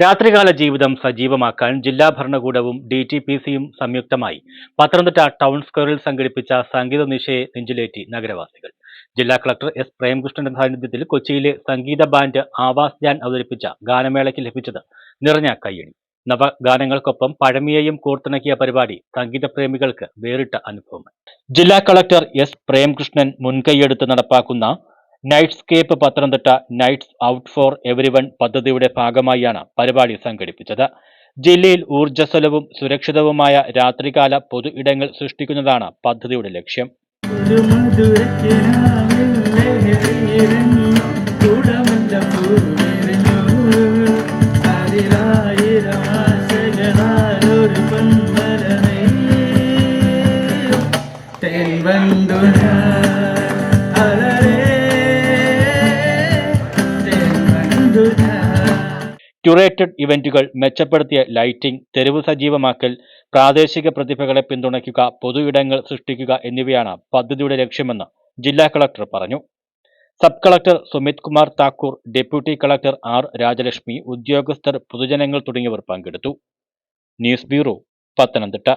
രാത്രികാല ജീവിതം സജീവമാക്കാൻ ജില്ലാ ഭരണകൂടവും ഡി ടി പി സിയും സംയുക്തമായി പത്തനംതിട്ട ടൗൺ സ്ക്വയറിൽ സംഘടിപ്പിച്ച സംഗീത നിശയെ നെഞ്ചിലേറ്റി നഗരവാസികൾ. ജില്ലാ കളക്ടർ എസ് പ്രേംകൃഷ്ണന്റെ സാന്നിധ്യത്തിൽ കൊച്ചിയിലെ സംഗീത ബാൻഡ് ആവാസ് ജാൻ അവതരിപ്പിച്ച ഗാനമേളയ്ക്ക് ലഭിച്ചത് നിറഞ്ഞ കയ്യടി. നവഗാനങ്ങൾക്കൊപ്പം പഴമയെയും കോർത്തിണക്കിയ പരിപാടി സംഗീത പ്രേമികൾക്ക് വേറിട്ട അനുഭവമായി. ജില്ലാ കളക്ടർ എസ് പ്രേംകൃഷ്ണൻ മുൻകൈയെടുത്ത് നടപ്പാക്കുന്ന nightscape Pathanamthitta nights out for everyone പദ്ധതിയുടെ ഭാഗമായാണ് പരിപാടി സംഘടിപ്പിച്ചത്. ജില്ലയിൽ ഊർജസ്വലവും സുരക്ഷിതവുമായ രാത്രികാല പൊതു ഇടങ്ങൾ സൃഷ്ടിക്കുന്നതാണ് പദ്ധതിയുടെ ലക്ഷ്യം. ക്യൂറേറ്റഡ് ഇവന്റുകൾ മെച്ചപ്പെടുത്തിയ ലൈറ്റിംഗ് തെരുവ് സജീവമാക്കൽ പ്രാദേശിക പ്രതിഭകളെ പിന്തുണയ്ക്കുക പൊതു ഇടങ്ങൾ സൃഷ്ടിക്കുക എന്നിവയാണ് പദ്ധതിയുടെ ലക്ഷ്യമെന്ന് ജില്ലാ കളക്ടർ പറഞ്ഞു. Sub collector Sumit Kumar Thakur deputy collector R Rajalakshmi ഉദ്യോഗസ്ഥർ പൊതുജനങ്ങൾ തുടങ്ങിയവർ പങ്കെടുത്തു. News bureau Pathanamthitta.